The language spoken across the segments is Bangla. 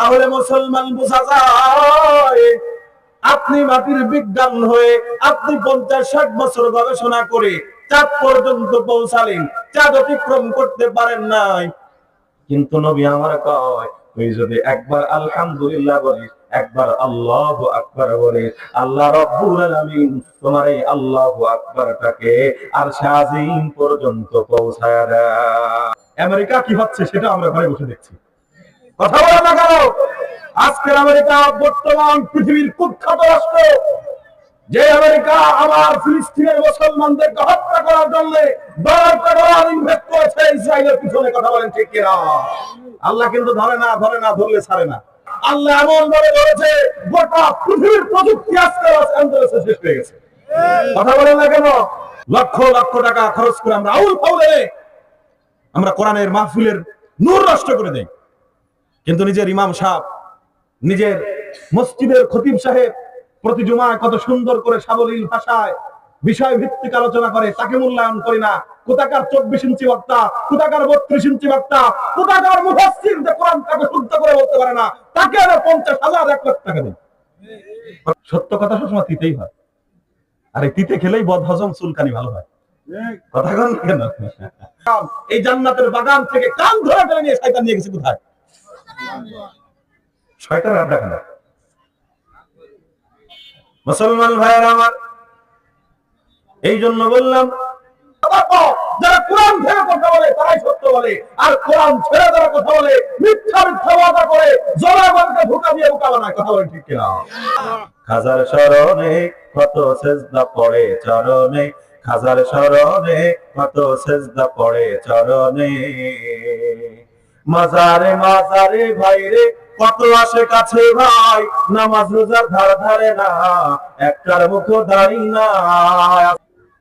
তাহলে মুসলমান বোঝা যায়, আপনি মাটির বিজ্ঞান হয়ে আপনি পঞ্চাশ ষাট বছর গবেষণা করে চাঁদ পর্যন্ত পৌঁছালেন। চাঁদ অতিক্রম করতে পারেন নাই। কিন্তু নবী আমার কয়, তুই যদি একবার আলহামদুলিল্লাহ বলিস, একবার আল্লাহ আকবার বলিস, আল্লাহ রব্বুল তোমার এই আল্লাহ আকবারটাকে আর পর্যন্ত পৌঁছায় আমেরিকা কি হচ্ছে সেটা আমরা ঘরে বসে দেখছি। কথা বলে না কেন? আজকের আমেরিকা বর্তমান পৃথিবীর কুখ্যাত রাষ্ট্র, যে আমেরিকা আমার ফিলিস্তিনের মুসলমানদেরকে হত্যা করার জন্য ইসরায়েলের পিছনে কথা বলেন ঠিক আল্লাহ কিন্তু ধরে না ধরে না, ধরলে ছাড়ে না। আল্লাহ এমন ভাবে ধরেছে গোটা পৃথিবীর প্রযুক্তি আজকে লস অ্যাঞ্জেলেসে শেষ হয়ে গেছে। কথা বলেন না কেন? লক্ষ লক্ষ টাকা খরচ করে আমরা আউল ফাউলে, আমরা কোরআনের মাহফিলের নূর নষ্ট করে দেই। কিন্তু নিজের ইমাম সাহেব, নিজের মসজিদের খতিব সাহেব প্রতি জুমায় কত সুন্দর করে সাবলীল ভাষায় বিষয় ভিত্তিক আলোচনা করে, তাকে মূল্যায়ন করি না। কোথাকার চব্বিশ ইঞ্চি বক্তা, কোথাকার বত্রিশ ইঞ্চি বক্তা, কোথাকার মুফাসসির যে কোরআন তাকে শুদ্ধ করে বলতে পারে না, তাকে আরও পঞ্চাশ হাজার, এক লাখ টাকা দেয় সত্য কথা সবসময় তিতেই হয়। আর এই তিতে খেলেই বদ হজম চুলকানি ভালো হয়। কথা কেন এই জান্নাতের বাগান থেকে কান ধরে টেনে নিয়ে শয়তান নিয়ে গেছে কোথায়? শয়তান আড্ডা খানা মুসলমান ভাইয়ের আমার এই জন্য বললাম চরণে। খাজার কত পড়ে চরণে। মাজারে মাজারে ভাইরে, কত আসে কাছে ভাই, নামাজ রোজার ধার ধারে না, একটার মুখ দাঁড়ি না।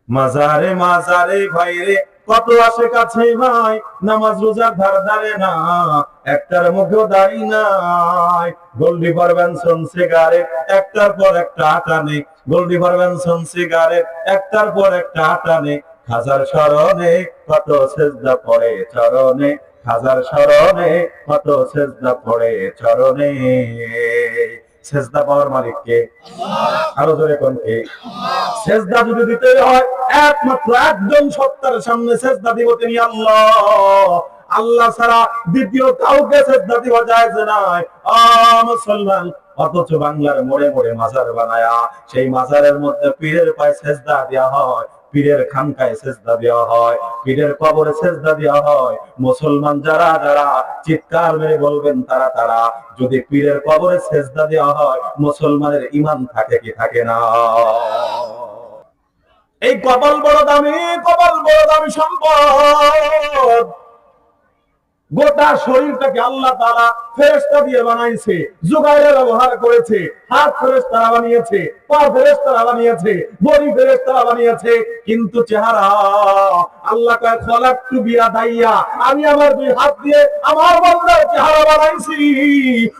মাজারে মাজারে ভাইরে, কত আসে কাছে ভাই, নামাজ রোজার ধার ধারে না, একটার মুখেও দাঁড়ি নাই। গোল্ডি পারভেনশন সিগারেট, একটার পর একটা আটানে গোল্ডি পারভেনশন সিগারেট, একটার পর একটা আটানে হাজার স্মরণে কত সেজদা পড়ে চরণে। হাজার স্মরণে কত সেজদা পড়ে চরণে। সেজদা পাওয়ার মালিককে, আরও জোরে সেজদা যদি দিতে হয়, একমাত্র একজন সত্তার সামনে সেজদা দিব তিনি আল্লাহ। আল্লাহ ছাড়া দ্বিতীয় কাউকে সেজদা যায় নাই। আ, মুসলমান, অথচ বাংলার মোড়ে মোড়ে মাজার বানায়া, সেই মাজারের মধ্যে পীরের পায়ে সেজদা দেওয়া হয়। পীরের খানকায় সেজদা দেওয়া হয়, পীরের কবরে সেজদা দেওয়া হয়। মুসলমান যারা যারা চিৎকার মেরে বলবেন, তারা তারা। যদি পীরের কবরে সেজদা দেওয়া হয়, মুসলমানের ইমান থাকে কি থাকে না? এই কপাল বড় দামি, কপাল বড় দামি সম্পদ। গোটা শরীরটাকে আল্লাহ তারা ফেরেস্তা দিয়ে বানাইছে জোগাড়ে ব্যবহার করেছে, হাত ফেরেস্তারা বানিয়েছে, পা ফেরেস্তারা বানিয়েছে, বড়ি ফেরেস্তারা বানিয়েছে, কিন্তু চেহারা আল্লাহ কয় খলাক টু বিয়া দাইয়া আমি আমার দুই হাত দিয়ে আমার বান্দার চেহারা বানাইছি।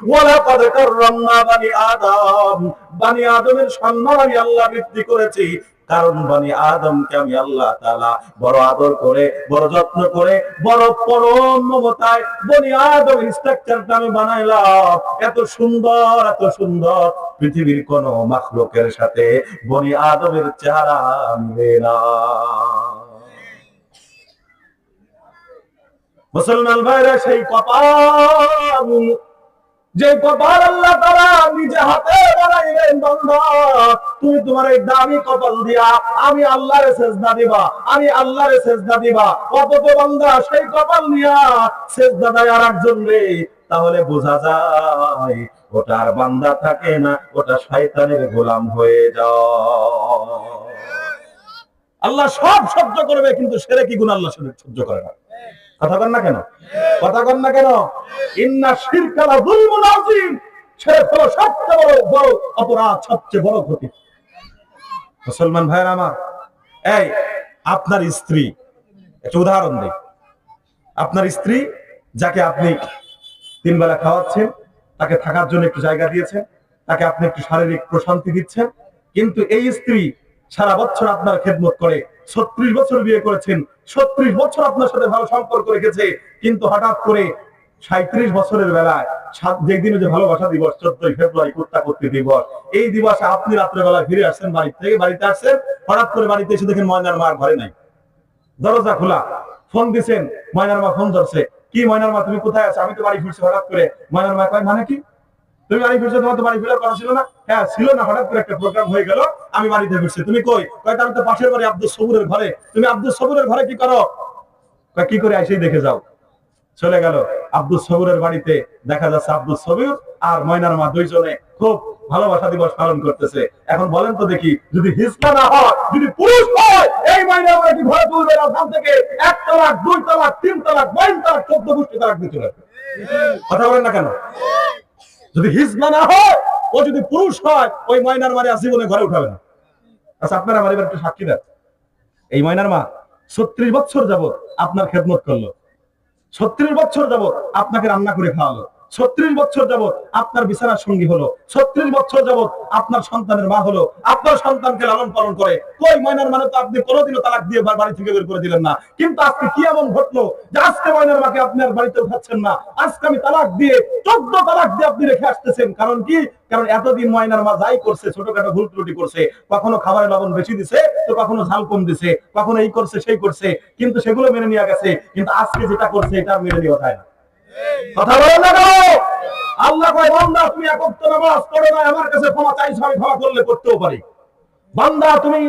ওয়ালা কদ কাররামনা বানি আদম। বানি আদমের সম্মান আমি আল্লাহ বৃদ্ধি করেছি। কারণ বানি আদমকে আমি আল্লাহ তাআলা বড় আদর করে, বড় যত্ন করে, বড় পরম মমতায় বনি আদম স্ট্রাকচারটা আমি বানাইলাম। এত সুন্দর এত সুন্দর। পৃথিবীর কোন মাখলুকের সাথে বনি আদমের চেহারা মিলে মুসলমান ভাইরা, সেই কপাল যে কপাল আল্লাহ তারা নিজে হাতে বানাইলেন বান্দা তুমি তোমার এই দামি কপাল দিয়া, আমি আল্লাহর সেজদা দিবা, আমি আল্লাহর সেজদা দিবা। অথচ বান্দা সেই কপাল নিয়া সেজদা দেয় আর একজন রে, তাহলে বোঝা যায় ওটা আর বান্দা থাকে না, ওটা শয়তানের গোলাম হয়ে যায়। আল্লাহ সব সহ্য করবে, কিন্তু সেরে কি গুণ আল্লাহ সহ্য করে না। কথা কন না কেন? কথা কন না কেন? ইন্না শিরকালা যুলমুন আযীম। শিরক হলো সবচেয়ে বড় বড় অপরাধ, সবচেয়ে বড় ক্ষতি। মুসলমান ভাইরা আমার, এই আপনার স্ত্রী, একটা উদাহরণ দেই। আপনার স্ত্রী যাকে আপনি তিন বেলা খাওয়াচ্ছেন, তাকে থাকার জন্য একটু জায়গা দিয়েছেন, তাকে আপনি একটু শারীরিক প্রশান্তি দিচ্ছেন, কিন্তু এই স্ত্রী সারা বছর আপনার খেদমত করে, ছত্রিশ বছর বিয়ে করেছেন, ছত্রিশ বছর আপনার সাথে ভালো সম্পর্ক রেখেছে, কিন্তু হঠাৎ করে সাঁত্রিশ বছরের বেলায় যেদিন যে ভালোবাসা দিবস, চোদ্দই ফেব্রুয়ারি কুত্তা কর্তৃ দিবস, এই দিবসে আপনি রাত্রেবেলা ফিরে আসছেন বাড়ি থেকে, বাড়িতে আসছেন হঠাৎ করে বাড়িতে এসে দেখেন ময়নার মার ঘরে নাই। দরজা খোলা, ফোন দিছেন, ময়নার মা ফোন ধরছে, কি ময়নার মা, তুমি কোথায় আছো? আমি তো বাড়ি ফিরছি হঠাৎ করে। ময়নার মা কয় মানে কি? তুমি বাড়ি ফিরছো, তোমার তো বাড়ি ফিরার কথা ছিল না। হ্যাঁ ছিল না, হঠাৎ করে একটা প্রোগ্রাম হয়ে গেল, আমি বাড়িতে ফিরছি। তুমি কই? কয় আমি তো পাশের বাড়ি আব্দুল সবুরের ঘরে। তুমি আব্দুল সবুরের ঘরে কি করো? কি করে এসেই দেখে যাও। চলে গেল আব্দুল সবুরের বাড়িতে। দেখা যাচ্ছে আব্দুল সবুর আর ময়নার মা দুইজনে খুব ভালোবাসা দিবস পালন করতেছে। এখন বলেন তো দেখি, যদি হিজলা না হয়, যদি পুরুষ হয়, এই ময়নার মা কি ঘরে তুলবে না ওখান থেকে? এক তালাক, দুই তালাক, তিন তালাক বাইন তালাক, চোদ্দ গোষ্ঠী তালাক দিয়ে চলে কথা বলেন না কেন? যদি হিজলা না হয়, ও যদি পুরুষ হয়, ওই ময়নার মারে জীবনে ঘরে উঠাবে না। আচ্ছা আপনারা আমার এবার একটু সাক্ষী দেন। এই ময়নার মা ছত্রিশ বছর যাবত আপনার খেদমত করল। ছত্রিশ বছর যাবত আপনাকে রান্না করে খাওয়ালো। ছত্রিশ বছর যাবত আপনার বিছানার সঙ্গী হলো। ছত্রিশ বছর যাবত আপনার সন্তানের মা হলো। আপনার সন্তানকে লালন পালন করে। কই ময়নার মানে তো আপনি কোনোদিনও তালাক দিয়ে বাড়ি থেকে বের করে দিলেন না। কিন্তু আজকে কি এমন ঘটলো যে আজকে ময়নার মাকে আপনি আর বাড়িতে উঠাচ্ছেন না? আজকে আমি তালাক দিয়ে, চোদ্দ তালাক দিয়ে আপনি রেখে আসতেছেন। কারণ কি? কারণ এতদিন ময়নার মা যাই করছে, ছোটখাটো ভুল ত্রুটি করছে, কখনো খাবারে লবণ বেশি দিছে, তো কখনো ঝাল কম দিছে, কখনো এই করছে, সেই করছে, কিন্তু সেগুলো মেনে নিয়ে গেছে। কিন্তু আজকে যেটা করছে, এটা মেনে নেওয়া যায় না। কথা বলেন না? আল্লাহ কয়, বান্দা, তুমি একত্র নামাজ পড়ো না, আমার কাছে ক্ষমা চাইছো, আমি ক্ষমা করলে করতেও পারি। বান্দা, তুমি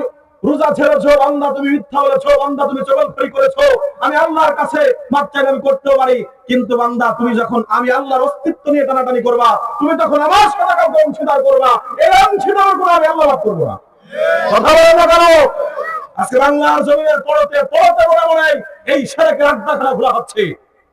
রোজা ছেড়েছো, বান্দা, তুমি মিথ্যা বলেছ, বান্দা, তুমি চগলখড়ি করেছ, আমি আল্লাহর কাছে মাপ আমি করতেও পারি। কিন্তু বান্দা, তুমি যখন, আমি আল্লাহর অস্তিত্ব নিয়ে টানাটানি করবা, তুমি তখন আমার সাথে কাউকে অংশীদার করবা, এই অংশীদার করে আমি আল্লাহ লাভ করব না। কথা বলেন না কেন? আজকে বাংলার জমিনের পড়তে পড়তে মনে মনে এই সেরেকের আড্ডাখানা খোলা হচ্ছে।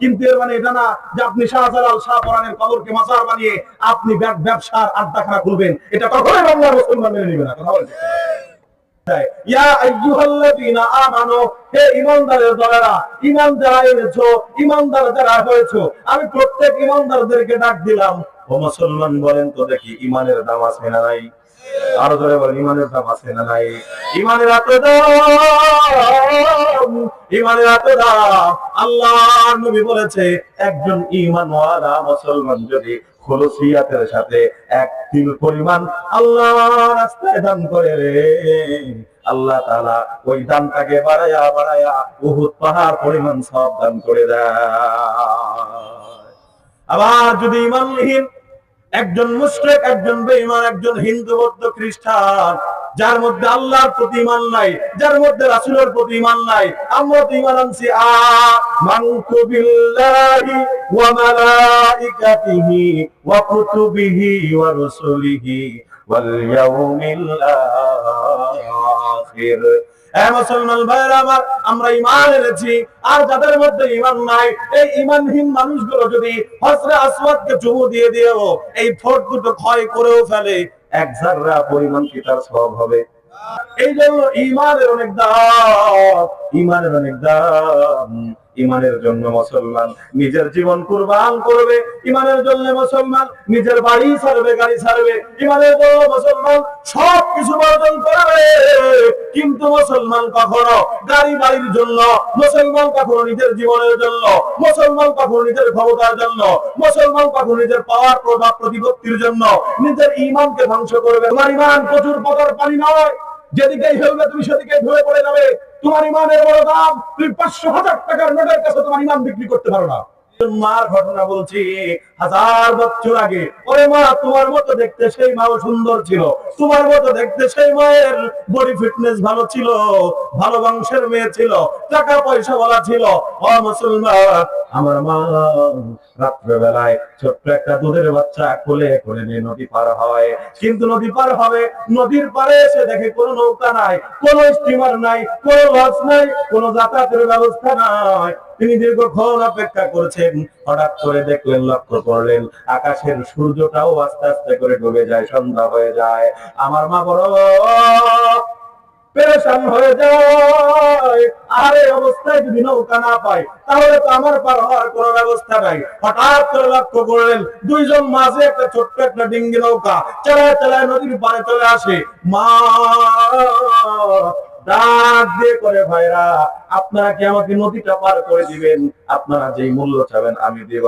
কিন্তু এর মানে এটা না যে আপনি শাহজালাল শাহপুরানের কবরকে মাজার বানিয়ে আপনি ব্যবসার আড্ডাখানা খুলবেন। এটা কখনোই বাংলার মুসলমান মেনে নেবে না, কথা হয়েছো, আমি প্রত্যেক ঈমানদারদেরকে ডাক দিলাম। ও মুসলমান বলেন তো দেখি ঈমানের দাম আছে না নাই? আরও ধরে বলেন ঈমানের দাম আছে না নাই? দাম! বলেছে, একজন উহুদ পাহাড় পরিমাণ সব দান করে দেয়। আবার যদি ইমানহীন একজন মুশরিক, একজন একজন হিন্দু, বৌদ্ধ, খ্রিস্টান যার মধ্যে আল্লাহর প্রতি ইমান নাই, যার মধ্যে রাসূলের প্রতি ইমান নাই, আমরা তো ইমান আনছি আ বিল্লাহি ওয়া মালাইকাতিহি ওয়া কুতুবিহি ওয়া ওয়াল ইয়াউমিল আখির। আমার ইমান এনেছি, আর যাদের মধ্যে ইমান নাই, এই ইমানহীন মানুষগুলো যদি দিয়ে এই ক্ষয় করেও ফেলে এক জাররা পরিমাণ কি তার সব হবে। এই জন্য ইমানের অনেক দাম ইমানের অনেক দাম ইমানের জন্য মুসলমান নিজের জীবন কুরবান করবে, ইমানের জন্য মুসলমান নিজের বাড়ি ছাড়বে, গাড়ি ছাড়বে, ইমানের জন্য মুসলমান সব কিছু বর্জন করবে। কিন্তু মুসলমান কখনো গাড়ি বাড়ির জন্য, মুসলমান কখনো নিজের জীবনের জন্য, মুসলমান কখনো নিজের ক্ষমতার জন্য, মুসলমান কখনো নিজের পাওয়ার, প্রভাব, প্রতিপত্তির জন্য নিজের ইমানকে ধ্বংস করবে। তোমার ইমান প্রচুর পদার পানি নয়। যেদিকেই হেলবে তুমি সেদিকে ধরে পড়ে যাবে। তোমার ইমানের বড় দাম, তুমি পাঁচশো হাজার টাকার নোটের কাছে তোমার ইমান বিক্রি করতে পারো না। মার ঘটনা বলছি হাজার বছর আগে। ওরে মা, তোমার মতো দেখতে সেই মাও সুন্দর ছিল। তোমার মতো দেখতে সেই মায়ের বডি ফিটনেস ভালো ছিল, ভালো বংশের মেয়ে ছিল, টাকা পয়সা বলা ছিল। ও মুসলমান, আমার মা রাত্রে বেলায় ছোট্ট একটা দুধের বাচ্চা কোলে করে নিয়ে নদী পার হয়। কিন্তু নদী পার হবে, নদীর পারে এসে দেখে কোনো নৌকা নাই, কোনো স্টিমার নাই, কোনো লঞ্চ নাই, কোনো যাতায়াতের ব্যবস্থা নাই। তিনি দীর্ঘক্ষণ অপেক্ষা করছেন, হঠাৎ করে দেখলেন লক্ষ্য করলেন। আকাশের সূর্যটাও আস্তে আস্তে করে ডুবে যায়, সন্ধ্যা হয়ে যায়। আমার মা বড়, পেরেশান হয়ে যায়। অবস্থায় যদি নৌকা না পায় তাহলে তো আমার পার হওয়ার কোনো ব্যবস্থা নাই। হঠাৎ করে লক্ষ্য করলেন, দুইজন মাঝে একটা ছোট্ট একটা ডিঙ্গি নৌকা, চালায় চালায় নদীর পারে চলে আসে। মা ডাক দিয়ে করে ভাইরা, আপনারা কি আমাকে নদীটা পার করে দিবেন? আপনারা যেই মূল্য চাবেন আমি দেব।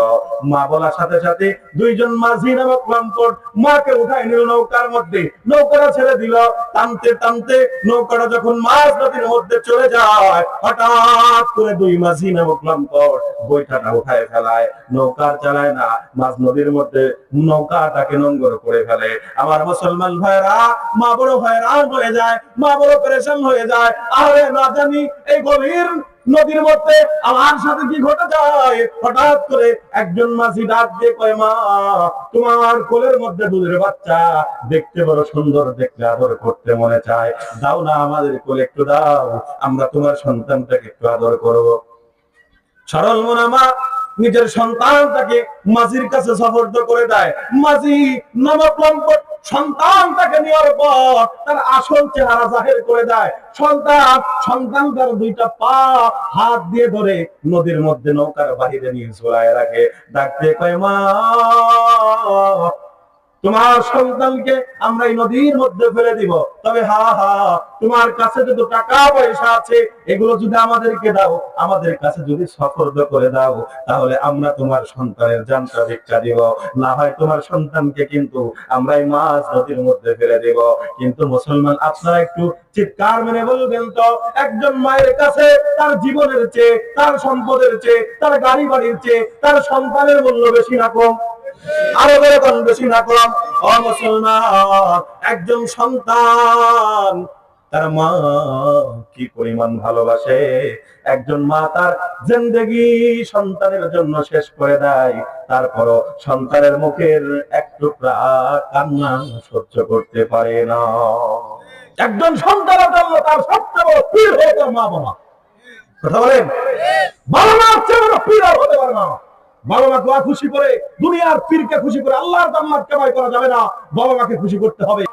মা বলার সাথে সাথে দুইজন মাঝি নামক লম্পট মাকে উঠাই নিল নৌকার মধ্যে। নৌকাটা ছেড়ে দিল। টানতে টানতে নৌকাটা যখন মাছ নদীর মধ্যে চলে যায়, হঠাৎ করে দুই মাঝি নামক লম্পট বৈঠাটা উঠায় ফেলায়। নৌকার চালায় না, মাছ নদীর মধ্যে নৌকাটাকে নোংর করে ফেলে। আমার মুসলমান ভাইরা, মা বড় ভাইরা হয়ে যায়, মা বড় পেরেশান হয়ে দুধের বাচ্চা দেখতে বড় সুন্দর, দেখতে আদর করতে মনে চায়। দাও না আমাদের কোলে একটু দাও, আমরা তোমার সন্তানটাকে একটু আদর করব। সরল মনা মা নিজের সন্তানটাকে মাঝির কাছে সফর্দ করে দেয়। মাঝি নবপ্লম্পট সন্তানটাকে নেওয়ার পর তার আসল চেহারা জাহের করে দেয়। সন্তান সন্তান তার দুইটা পা হাত দিয়ে ধরে নদীর মধ্যে নৌকার বাহিরে নিয়ে ছোড়ায় রাখে। ডাকতে কয়, মা তোমার সন্তানকে আমরা এই নদীর মধ্যে ফেলে দিব। তবে হা হা, তোমার কাছে যত টাকা পয়সা আছে, এগুলো যদি আমাদেরকে দাও, আমাদের কাছে যদি সফর্দ করে দাও, তাহলে আমরা তোমার সন্তানের জানটা ভিক্ষা দিব। না হয় তোমার সন্তানকে কিন্তু আমরা এই মাছ নদীর মধ্যে ফেলে দেব। কিন্তু মুসলমান, আপনারা একটু চিৎকার মেনে বলবেন তো, একজন মায়ের কাছে তার জীবনের চেয়ে, তার সম্পদের চেয়ে, তার গাড়ি বাড়ির চেয়ে, তার সন্তানের মূল্য বেশি না আরও বেড়ে কোন বেশি না কম। ও মুসলমান, একজন সন্তান, তার মা কি পরিমাণ ভালোবাসে? একজন মা তার জিন্দগি সন্তানের জন্য শেষ করে দেয়। তারপরও সন্তানের মুখের এক টুকরা কান্না সহ্য করতে পারে না। একজন সন্তানের জন্য তার সবচেয়ে বড় পীর হয়ে তার মা বাবা কথা বলেন? বাবা মার চেয়ে বড় পীর হতে পারে না। বাবা দোয়া খুশি করে, দুনিয়ার পীরকে খুশি করে, আল্লাহর কামাই করা যাবে না। বাবা মাকে খুশি করতে হবে।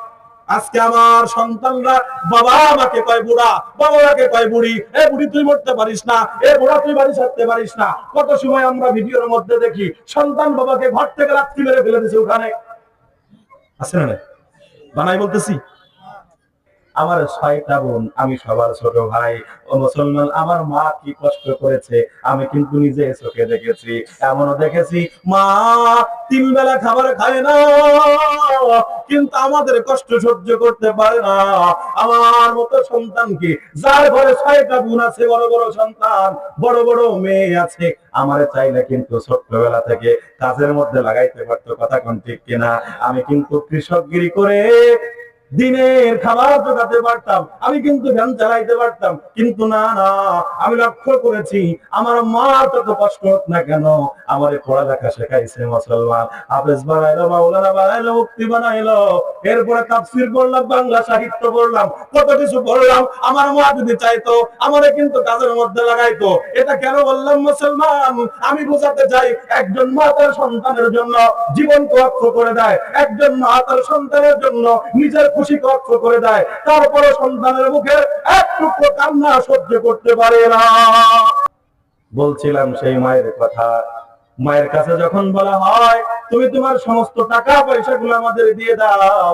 আজকে আমার সন্তানরা বাবা মাকে কয় বুড়া বাবা মাকে কয় বুড়ি, এ বুড়ি তুই মরতে পারিস না, এ বুড়া তুই বাড়ি ছাড়তে পারিস না। কত সময় আমরা ভিডিওর মধ্যে দেখি, সন্তান বাবাকে ঘর থেকে রাত্রি মেরে ফেলে দিছে ওখানে। আছে না বানাই বলতেছি? আমার ছয়টা বোন, আমি সবার ছোট ভাই। ও মুসলমান, আমার মা কি কষ্ট করেছে? আমি কিন্তু নিজে চোখে দেখেছি, এমনও দেখেছি, মা তিন বেলা খাবার খায় না, কিন্তু আমাদের কষ্ট সহ্য করতে পারে না। আমার মতো সন্তান কি? যার ঘরে ছয়টা বোন আছে, বড় বড় সন্তান, বড় বড় মেয়ে আছে, আমার চাইলে কিন্তু ছোট্টবেলা থেকে কাজের মধ্যে লাগাইতে পারতো, কথা কোন ঠিক কিনা? আমি কিন্তু কৃষকগিরি করে দিনের খাবার জোগাতে পারতাম, আমি কিন্তু ধ্যান চালাইতে পারতাম। কিন্তু না না, আমি লক্ষ্য করেছি, আমার মা তত কষ্ট হোক না কেন, আমার পড়ালেখা শেখাইছে মুসলমান হাফেজ বানাইলো, মাওলানা বানাইলো মুক্তি বানাইলো। এরপরে তাফসির পড়লাম, বাংলা সাহিত্য পড়লাম, কত কিছু পড়লাম। আমার মা যদি চাইতো, আমারে কিন্তু কাজের মধ্যে লাগাইতো। এটা কেন বললাম, মুসলমান? আমি বোঝাতে চাই, একজন মা তার সন্তানের জন্য জীবনকে অক্ষ করে দেয়। একজন মা তার সন্তানের জন্য নিজের খুশিকে অক্ষ করে দেয়। তারপরে সন্তানের মুখে এক টুকরো কান্না সহ্য করতে পারে না। বলছিলাম সেই মায়ের কথা। মায়ের কাছে যখন বলা হয়, তুমি তোমার সমস্ত টাকা পয়সা গুলো আমাদের দিয়ে দাও।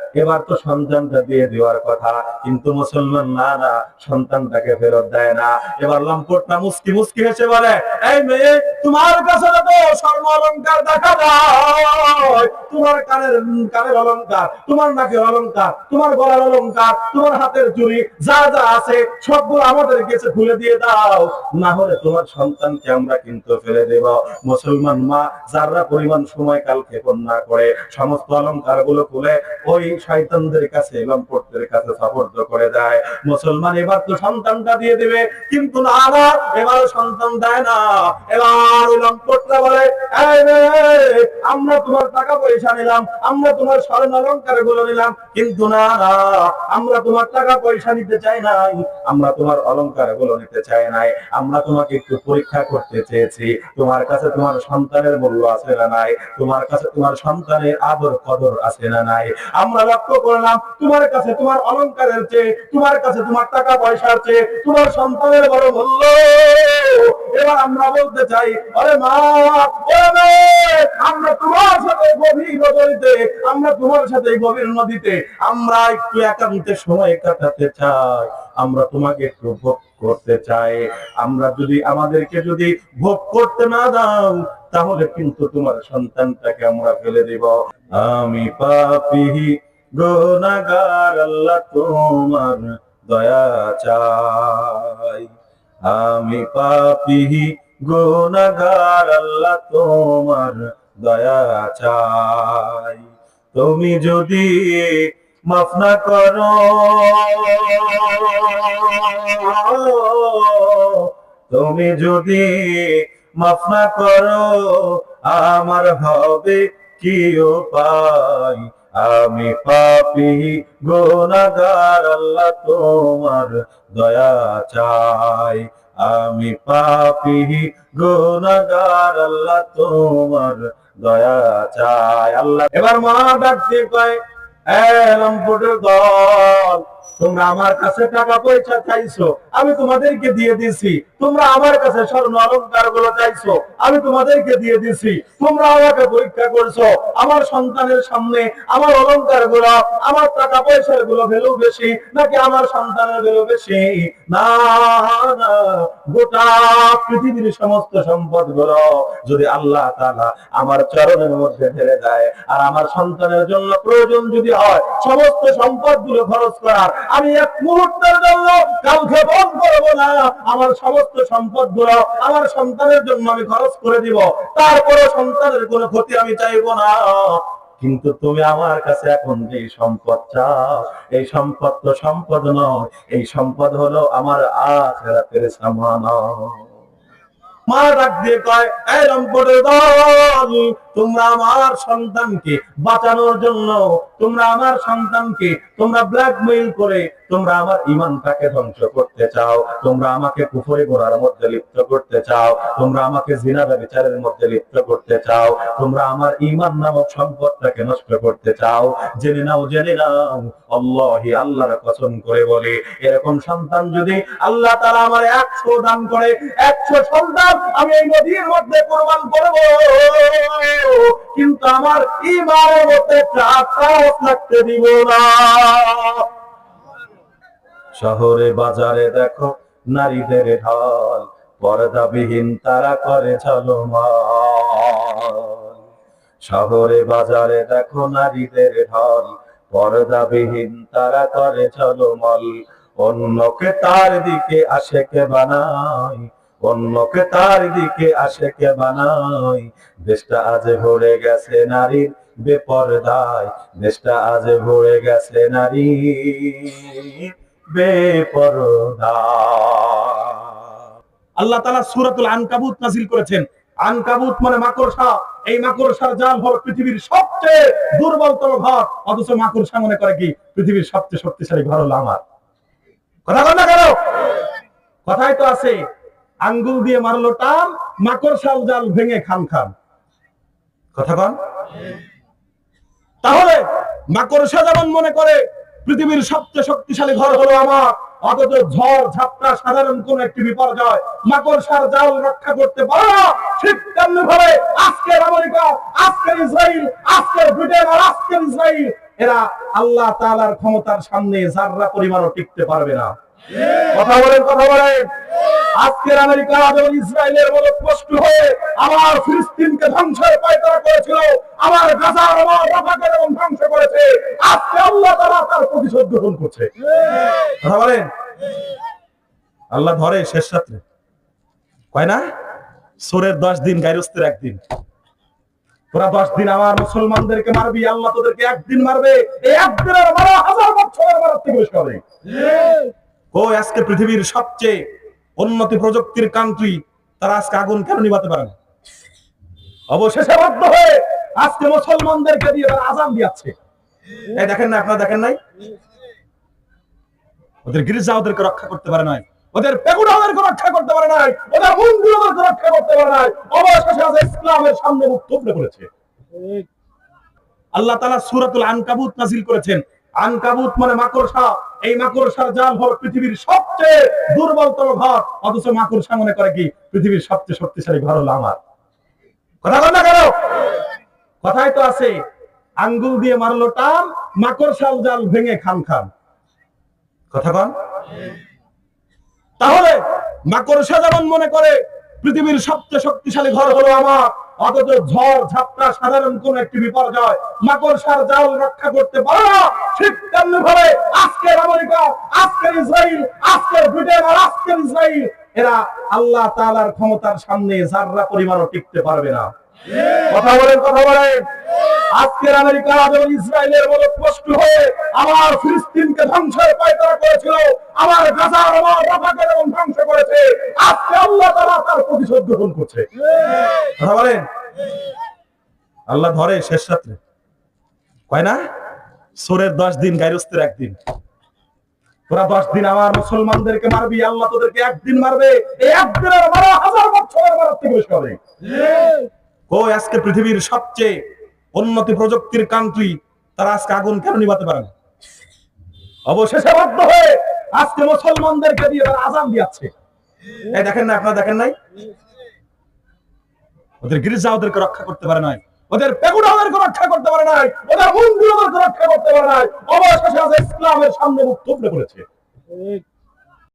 এবার তো সন্তানটা দিয়ে দেওয়ার কথা, কিন্তু মুসলমান না না, সন্তানটাকে ফেরত দেয় না। এবার লম্পটটা মুস্কি মুস্কি হেসে বলে, এই মেয়ে, তোমার কাছে তো স্বর্ণ অলঙ্কার দেখা যায়, তোমার কানের কানের অলংকার, তোমার নাকের অলংকার, তোমার গলার অলংকার, তোমার হাতের চুড়ি, যা যা আছে, সবগুলো আমাদের কাছে খুলে দিয়ে দাও। না হলে তোমার সন্তানকে আমরা কিন্তু ফেলে দেব। মুসলমান মা, যারা পরিমাণ সময় কাল ক্ষেপণ না করে, সমস্ত অলংকারগুলো খুলে, ওই শয়তানদের কাছে লম্পটদের কাছে সাপোর্ট করে দেয়। মুসলমান এবার তো সন্তানটা দিয়ে দেবে কিন্তু না না এবার সন্তান দেয় না। এবার ওই লম্পটরা বলে "এই রে, আমরা তোমার টাকা পয়সা নিলাম আমরা তোমার স্বর্ণ অলংকারগুলো নিলাম কিন্তু না না আমরা তোমার টাকা পয়সা নিতে চাই নাই আমরা তোমার অলংকারগুলো নিতে চাই নাই আমরা তোমাকে একটু পরীক্ষা করতে চেয়েছি তোমার কাছে তোমার সন্তানের মূল্য আছে না নাই তোমার কাছে তোমার সন্তানের আদর কদর আছে না নাই আমরা লক্ষ্য করলাম তোমার কাছে তোমার অলংকারের চেয়ে, তোমার কাছে তোমার টাকা পয়সার চেয়ে, তোমার সন্তানের বড় মূল্য। এবার আমরা বলতে চাই, আরে মা আমরা তোমার সাথে গভীর নদীতে, আমরা তোমার সাথে গভীর নদীতে, আমরা একটু একান্তে সময় কাটাতে চাই, আমরা তোমাকে একটু ভোগ করতে চাই। আমরা যদি, আমাদেরকে যদি ভোগ করতে না দাও, তাহলে কিন্তু তোমার সন্তানটাকে আমরা ফেলে দিব। আমি পাপি গুনাহগার আল্লাহ তোমার দয়া চাই। আমি পাপি গুনাহগার আল্লাহ তোমার দয়া চাই। তুমি যদি মাফ না করো, তুমি যদি মাফ না করো, আমার হবে কি উপায়? আমি পাপি গুণাগার আল্লাহ তোমার দয়া চাই। আমি পাপি গুণাগার আল্লাহ তোমার দয়া চাই। আল্লাহ এবার মা ডাকতে পায় এলাম ফুটে দল তোমরা আমার কাছে টাকা পয়সা চাইছো, আমি তোমাদেরকে দিয়ে দিছি। তোমরা আমার কাছে স্বর্ণ অলংকারগুলো চাইছো, আমি তোমাদেরকে দিয়ে দিছি। তোমরা আমাকে পরীক্ষা করছ, আমার সন্তানের সামনে আমার অলংকারগুলো, আমার টাকা পয়সারগুলো ভ্যালু বেশি, নাকি আমার সন্তানের ভ্যালু বেশি? না, গোটা পৃথিবীর সমস্ত সম্পদগুলো যদি আল্লাহ তাআলা আমার চরণের মধ্যে ঢেলে দেয়, আর আমার সন্তানের জন্য প্রয়োজন যদি হয়, সমস্ত সম্পদগুলো খরচ করার আমি এক মুহূর্তের জন্য কাউকে বন করব না। আমার সমস্ত সম্পদগুলো আমার সন্তানের জন্য আমি খরচ করে দিব। তারপরে সন্তানের কোনো ক্ষতি আমি চাইব না। কিন্তু তুমি আমার কাছে এখন যে সম্পদ চাও, এই সম্পদ তো সম্পদ নয়, এই সম্পদ হলো আমার আখেরাতের সামান। মা ডাক দিয়ে কয়, এই রংপুরের দল তোমরা আমার সন্তানকে বাঁচানোর জন্য, তোমরা আমার সন্তানকে তোমরা ব্ল্যাকমেইল করে, তোমরা আমার ইমানটাকে ধ্বংস করতে চাও, তোমরা আমাকে কুফরি গোড়ার মধ্যে লিপ্ত করতে চাও, তোমরা আমাকে জিনা বিচারের মধ্যে লিপ্ত করতে চাও, তোমরা আমার ইমান নামক সম্পদটাকে নষ্ট করতে চাও। জেনে নাও জেনে নাও আল্লাহি আল্লাহর কসম করে বলে, এরকম সন্তান যদি আল্লাহ তাআলা আমার একশো দান করে, একশো সন্তান আমি এই নদীর মধ্যে কোরবান করব। কিন্তু আমার ইমানের মধ্যে আত্মাও থাকতে দিব না। শহরে, বাজারে দেখো, নারীদের ঢল, পর্দাবিহীন তারা করে চলমান শহরে, বাজারে দেখো, নারীদের ঢল, পর্দাবিহীন তারা করে চলমল অন্যকে তার দিকে আসে কে বানায় অন্যকে তার দিকে আসে কে বানাই। দেশটা আজ ভরে গেছে নারীর বেপরদায়। দেশটা আজ ভরে গেছে নারী বেপরদা আল্লাহ তাআলা সূরাতুল আনকাবুত নাযিল করেছেন। আনকাবুত মানে মাকড়সা। এই মাকড়সার জাল হলো পৃথিবীর সবচেয়ে দুর্বলতম ঘর। অথচ মাকড়সা মনে করে কি? পৃথিবীর সবচেয়ে শক্তিশালী ঘর হলো আমার। কথা কথাই তো আছে। আঙ্গুল দিয়ে মারলো টান মাকড়সার জাল ভেঙে খান খান। কথা কন? তাহলে মাকড়সা যেমন মনে করে পৃথিবীর সবচেয়ে শক্তিশালী ঘর হলো আমার। অথচ ঝড় ঝাপটা সাধারণ কোন একটি বিপর্যয়। মাকড়সার জাল রক্ষা করতে পারে না ঠিক তেমনি ভাবে আজকের আমেরিকা আজকের ইসরায়েল আজকের ব্রিটেন আর আজকের ইসরায়েল এরা আল্লাহ তাআলার ক্ষমতার সামনে যাররা পরিমাণও টিকতে পারবে না। কথা বলেন কথা বলেন। আজকের আমেরিকা এবং ইসরায়েলের মতো স্পষ্ট হয়ে আমার ফিলিস্তিনকে ধ্বংসের পায়তারা করেছিল আমার গাজার আমার রাফাকে এবং ধ্বংস করেছে আজকে আল্লাহ তারা তার প্রতিশোধ গ্রহণ করছে। কথা বলেন? আল্লাহ ধরে শেষ রাত্রে। কয় না? সোরের দশ দিন গাইরস্তের একদিন। তোরা দশ দিন আমার মুসলমানদেরকে মারবি আল্লাহ তোদেরকে একদিন মারবে এই একদিনের মারা হাজার বছরের মারার থেকে বেশি ও আজকে পৃথিবীর সবচেয়ে উন্নতি প্রযুক্তির কান্ট্রি, তারা আজকে আগুন কেন নিভাতে পারে না? অবশেষে বাধ্য হয়ে আজকে মুসলমানদেরকে দিয়ে তারা আজান দিয়াচ্ছে এই দেখেন না, আপনারা দেখেন নাই? ওদের গির্জা ওদেরকে রক্ষা করতে পারে নাই। ওদের পেগুড়া ওদেরকে রক্ষা করতে পারে নাই। ওদের মন্দির ওদেরকে রক্ষা করতে পারে নাই। অবশেষে আজ ইসলামের সামনে মুখ থুবড়ে পড়েছে। আল্লাহ তালা সুরাতুল আনকাবুত নাজিল করেছেন। আনকাবুত মানে মাকড়সা। এই মাকড়সার জাল হল পৃথিবীর সবচেয়ে দুর্বলতম ঘর। অথচ মাকড়সা মনে করে কি? পৃথিবীর সবচেয়ে শক্তিশালী ঘর হলো আমার। কথা বল না কেন কথাই তো আছে। আঙ্গুল দিয়ে মারলো টান মাকড়সাল জাল ভেঙে খান খান। কথা কন। তাহলে মাকড়সা যেমন মনে করে, পৃথিবীর সবচেয়ে শক্তিশালী ঘর হলো আমার। অথচ ঝড়, ঝাপটা সাধারণ কোন একটি বিপর্যয়। মাকড়সার জাল রক্ষা করতে পারে না। ঠিক তেমনি ভাবে আজকের আমেরিকা, আজকের ইসরায়েল আজকের ব্রিটেন আর আজকের ইসরায়েল এরা আল্লাহ তালার ক্ষমতার সামনে যাররা পরিমাণও টিকতে পারবে না। কথা বলেন কথা বলেন। আজকের আমেরিকা এবং ইসরায়েলের মতো স্পষ্ট হয়ে আমার ফিলিস্তিনকে ধ্বংসের পায়তারা করেছিল, আমার গাজার আমার রাফাকে এবং ধ্বংস করেছে, আজকে আল্লাহ তারা তার প্রতিশোধ গ্রহণ করছে। কথা বলেন? আল্লাহ ধরে শেষ রাত্রে। কয় না? সোরের দশ দিন, গাইরস্তের একদিন। তোরা দশ দিন আমার মুসলমানদেরকে মারবি, আল্লাহ তোদেরকে একদিন মারবে, এই একদিনের মারা হাজার বছরের মারার থেকে বেশি হবে। ও আজকে পৃথিবীর সবচেয়ে উন্নতি প্রযুক্তির কান্ট্রি, তারা আজকে আগুন কেন নিভাতে পারে না? অবশেষে বাধ্য হয়ে আজকে মুসলমানদেরকে দিয়ে তারা আজান দিয়াচ্ছে এই দেখেন না, আপনারা দেখেন নাই? ওদের গির্জা ওদেরকে রক্ষা করতে পারে নাই। ওদের পেগুড়া ওদেরকে রক্ষা করতে পারে নাই। ওদের মন্দির ওদেরকে রক্ষা করতে পারে নাই। অবশেষে আজ ইসলামের সামনে মুখ থুবড়ে পড়েছে।